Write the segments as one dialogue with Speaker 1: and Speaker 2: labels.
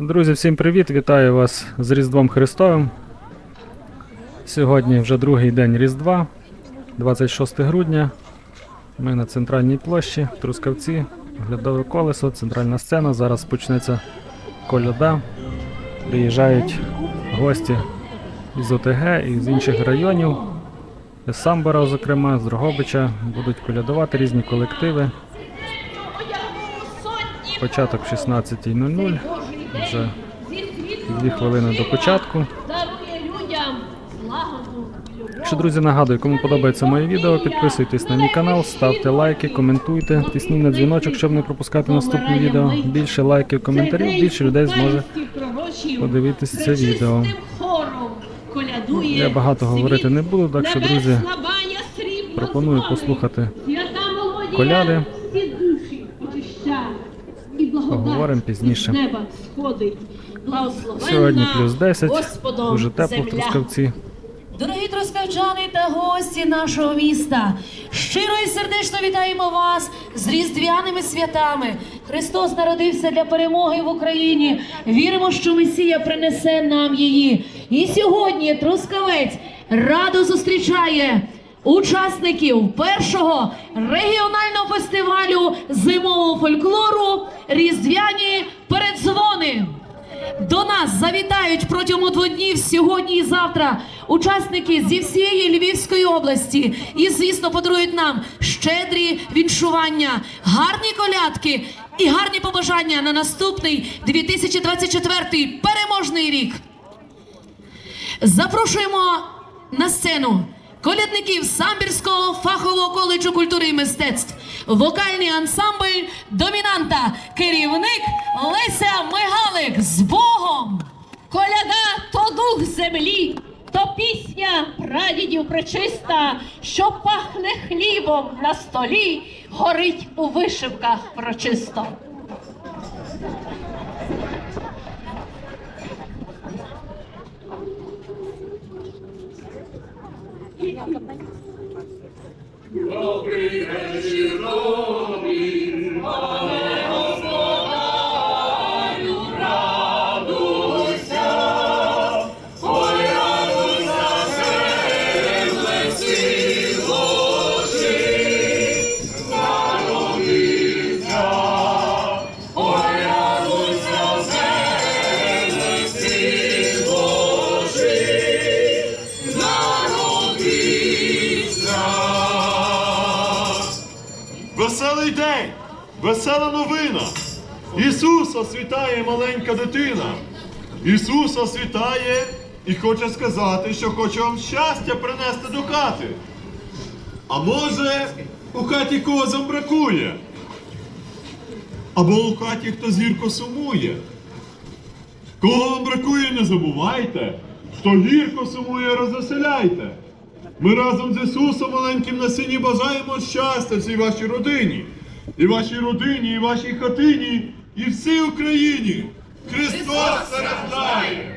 Speaker 1: Друзі, всім привіт! Вітаю вас з Різдвом Христовим. Сьогодні вже другий день Різдва, 26 грудня. Ми на центральній площі, Трускавці, оглядове колесо, центральна сцена. Зараз почнеться коляда. Приїжджають гості із ОТГ і з інших районів. З Самбора, зокрема, з Дрогобича. Будуть колядувати різні колективи. Початок в 16.00. Вже дві хвилини до початку. Якщо, друзі, нагадую, кому подобається моє відео, підписуйтесь на мій канал, ставте лайки, коментуйте, тисніть на дзвіночок, щоб не пропускати наступні відео. Більше лайків, коментарів, більше людей зможе подивитися це відео. Я багато говорити не буду, так що, друзі, пропоную послухати коляди. Поговоримо пізніше.
Speaker 2: Неба сходить.
Speaker 1: Сьогодні плюс 10,
Speaker 2: Господом
Speaker 1: дуже тепло в. Трускавці.
Speaker 3: Дорогі трускавчани та гості нашого міста, щиро і сердечно вітаємо вас з різдвяними святами. Христос народився для перемоги в Україні. Віримо, що Месія принесе нам її. І сьогодні Трускавець радо зустрічає учасників першого регіонального фестивалю зимового фольклору Різдвяні передзвони. До нас завітають протягом двох днів сьогодні і завтра учасники зі всієї Львівської області. І, звісно, подарують нам щедрі віншування, гарні колядки і гарні побажання на наступний 2024 переможний рік. Запрошуємо на сцену колядників Самбірського фахового коледжу культури і мистецтв, вокальний ансамбль Домінанта, керівник Леся Мигалик з Богом.
Speaker 2: Коляда то дух землі, то пісня прадідів пречиста, що пахне хлібом на столі, горить у вишивках прочисто.
Speaker 4: Весела новина. Ісус освітає маленька дитина. Ісус освітає і хоче сказати, що хоче вам щастя принести до хати. А може, у хаті козам бракує? Або у хаті хто зірко сумує. Кого вам бракує, не забувайте. Хто гірко сумує, розвеселяйте. Ми разом з Ісусом маленьким на сині бажаємо щастя всій вашій родині, і вашій родині, і вашій хатині, і всій Україні. Христос страждає!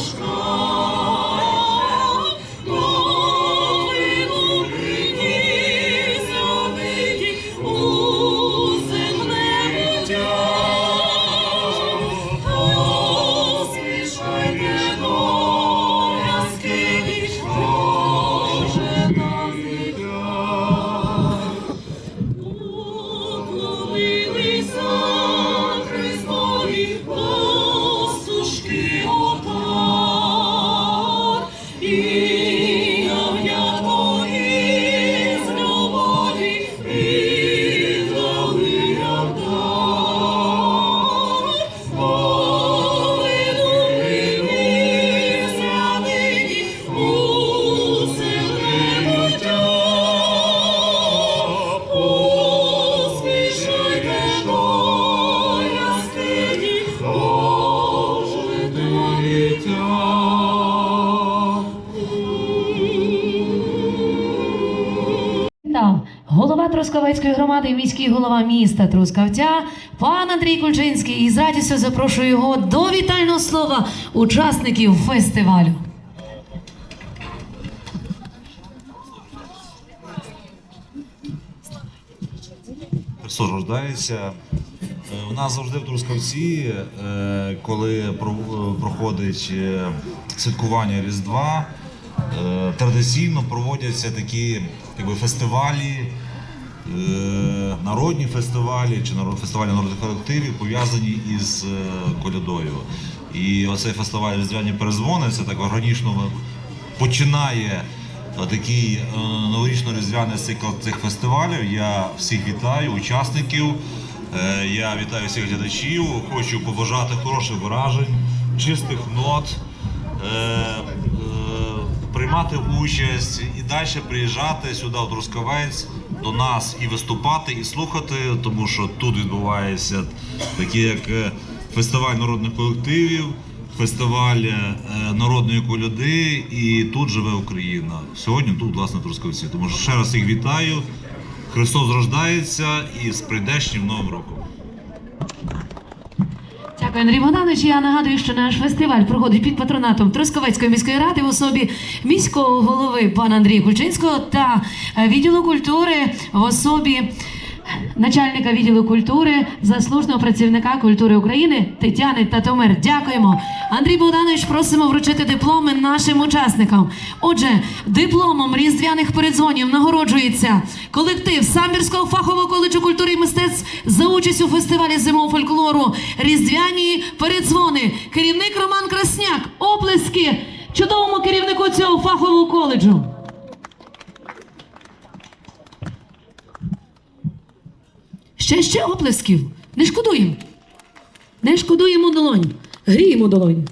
Speaker 3: Christmas. Трускавецької громади і міський голова міста Трускавця, пан Андрій Кульчинський. І з радістю запрошую його до вітального слова учасників фестивалю.
Speaker 5: Христос рождається. Е, У нас завжди в Трускавці, е, коли про- проходить е, святкування Різдва, е, традиційно проводяться такі якби, фестивалі, е, народні фестивалі чи фестивалі народних колективів, пов'язані із е, колядою. І оцей фестиваль Різдвяні перезвони це так органічно починає такий е, новорічно-різдвяний цикл цих фестивалів. Я всіх вітаю, учасників. Е, Я вітаю всіх глядачів. Хочу побажати хороших вражень, чистих нот, е, е, приймати участь і далі приїжджати сюди в Трускавець до нас і виступати, і слухати, тому що тут відбувається такі як е, фестиваль народних колективів фестиваль е, народної коляди і тут живе Україна. Сьогодні тут, власне, Трускавці. Тому що ще раз всіх вітаю. Христос рождається і з прийдешнім Новим роком.
Speaker 3: Дякую, Андрій Богданович. Я нагадую, що наш фестиваль проходить під патронатом Трускавецької міської ради в особі міського голови пана Андрія Кульчинського та відділу культури в особі начальника відділу культури, заслуженого працівника культури України Тетяни Татомир. Дякуємо. Андрій Богданович, просимо вручити дипломи нашим учасникам. Отже, дипломом різдвяних передзвонів нагороджується колектив Самбірського фахового коледжу культури і мистецтв за участь у фестивалі зимового фольклору Різдвяні передзвони. Керівник Роман Красняк. Оплески чудовому керівнику цього фахового коледжу. Ще ще оплесків. Не шкодуємо. Не шкодуємо долонь. Гріємо долонь.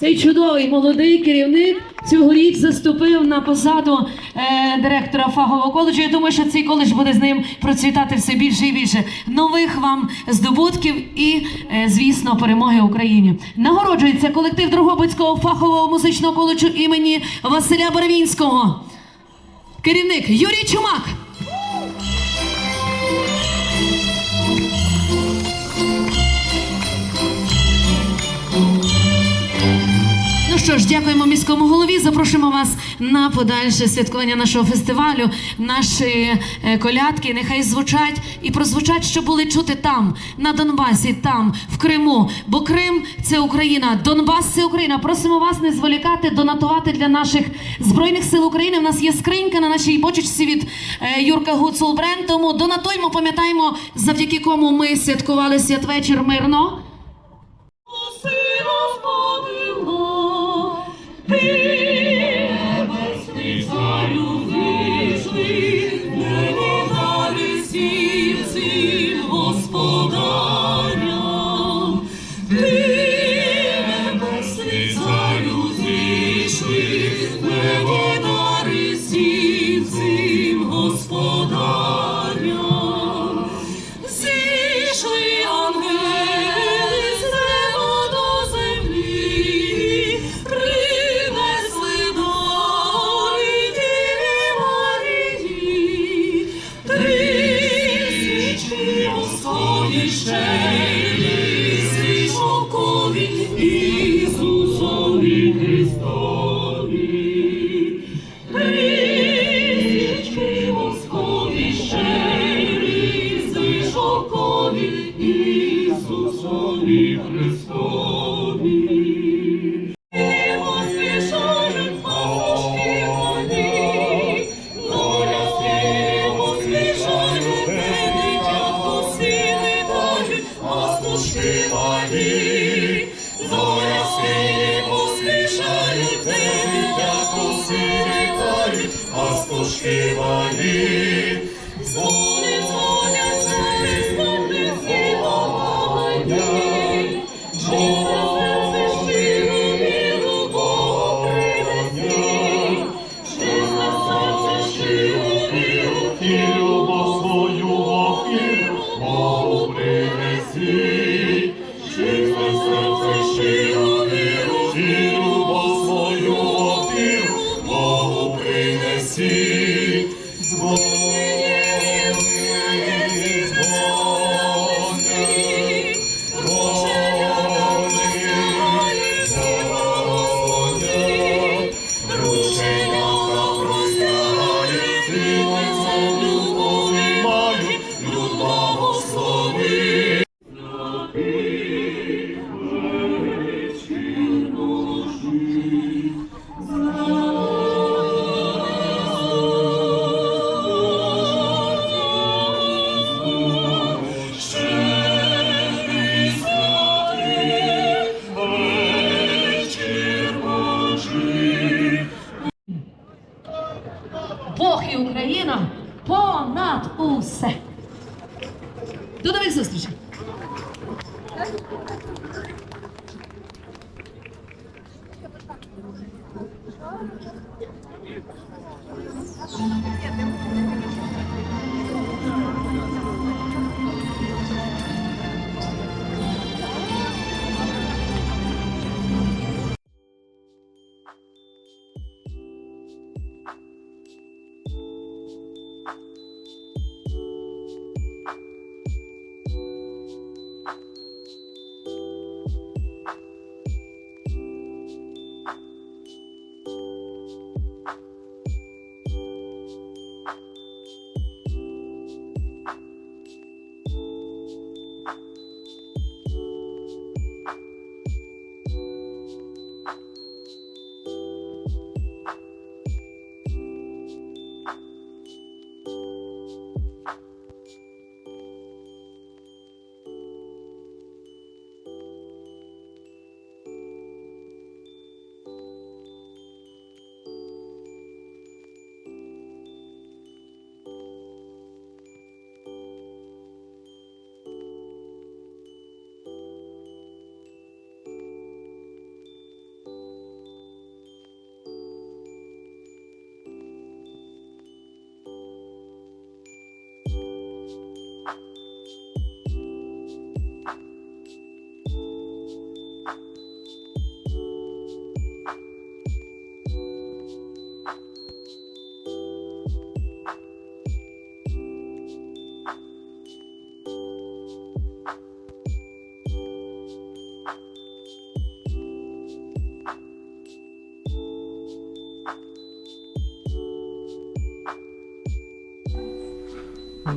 Speaker 3: Цей чудовий молодий керівник цьогоріч заступив на посаду е, директора фахового коледжу. Я думаю, що цей коледж буде з ним процвітати все більше і більше. Нових вам здобутків і, е, звісно, перемоги Україні. Нагороджується колектив Дрогобицького фахового музичного коледжу імені Василя Барвінського. Керівник Юрій Чумак. Що ж, дякуємо міському голові. Запрошуємо вас на подальше святкування нашого фестивалю. Наші е, колядки нехай звучать і прозвучать, що були чути там, на Донбасі, там, в Криму. Бо Крим це Україна, Донбас це Україна. Просимо вас не зволікати, донатувати для наших збройних сил України. У нас є скринька на нашій бочечці від е, Юрка Гуцул Бренд. Тому донатуємо, пам'ятаємо, завдяки кому ми святкували святвечір мирно.
Speaker 6: Christian. Пастушки малі. Доля сили поспішають, де дитятко сили дають, пастушки малі. Дзвони, Jesus.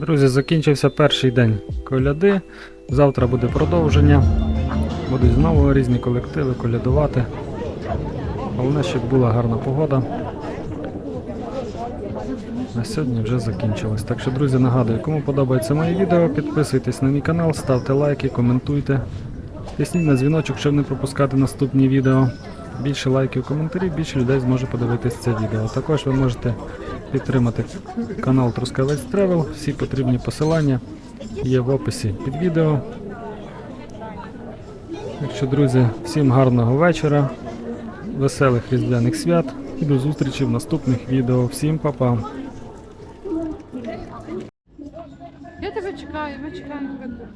Speaker 1: Друзі, закінчився перший день коляди. Завтра буде продовження. Будуть знову різні колективи колядувати. Головне, щоб була гарна погода. На сьогодні вже закінчилось. Так що, друзі, нагадую, кому подобається моє відео, підписуйтесь на мій канал, ставте лайки, коментуйте. Тисніть на дзвіночок, щоб не пропускати наступні відео. Більше лайків, коментарів, більше людей зможе подивитись це відео. Також ви можете підтримати канал Трускавець Тревел. Всі потрібні посилання є в описі під відео. Так друзі, всім гарного вечора, веселих різдвяних свят і до зустрічі в наступних відео. Всім па-па!
Speaker 7: Я тебе чекаю, ми чекаємо тебе.